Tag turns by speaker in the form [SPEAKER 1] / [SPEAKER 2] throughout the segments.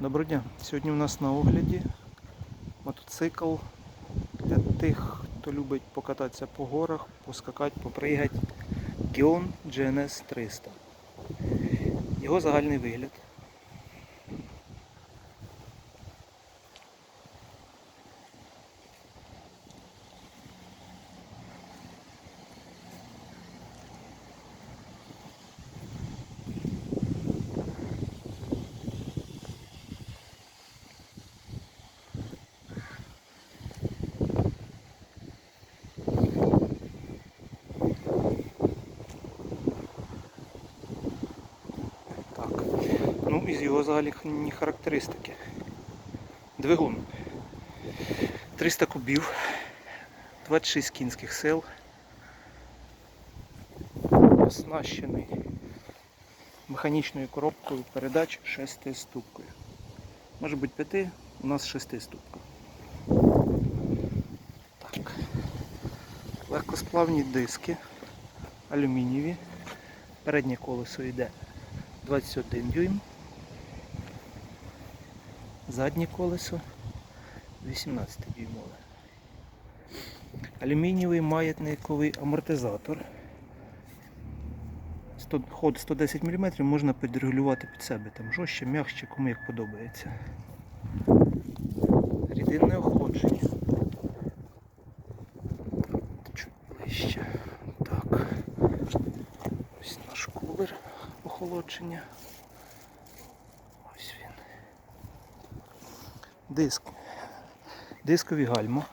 [SPEAKER 1] Доброго дня. Сьогодні у нас на огляді мотоцикл для тих, хто любить покататися по горах, поскакати, попригати. Kion GNS 300. Його загальний вигляд. Так. Ну, із його загальні характеристики. Двигун. 300 кубів, 26 кінських сил. Оснащений механічною коробкою передач 6 ступкою. Може бути 5, у нас 6 ступка. Так. Легкосплавні диски, алюмінієві. Переднє колесо йде 21 дюйм. Заднє колесо 18 дюймове. Алюмінієвий маятниковий амортизатор. Ход 110 мм можна підрегулювати під себе, там жорстче, м'якше, кому як подобається. Рідинне охолодження. Чуть ближче. Так. Ось наш кулер охолодження. Ось він. Диск. Дискові гальма.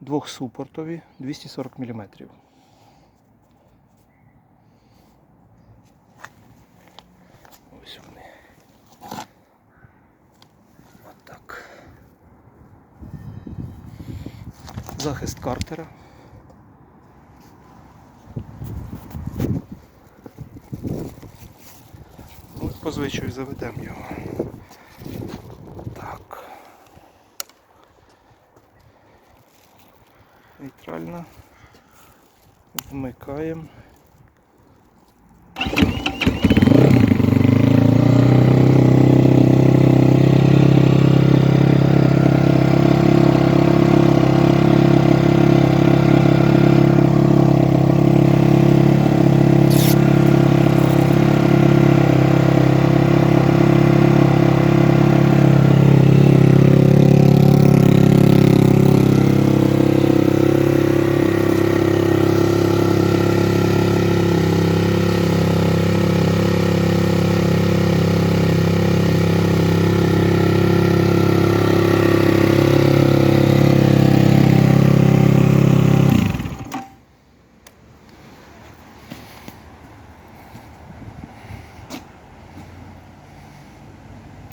[SPEAKER 1] Двохсупортові 240 мм. Ось вони. Отак. Захист картера. Ну, по заведемо його. Нейтрально. Вмикаємо.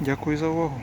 [SPEAKER 1] Дякую за увагу.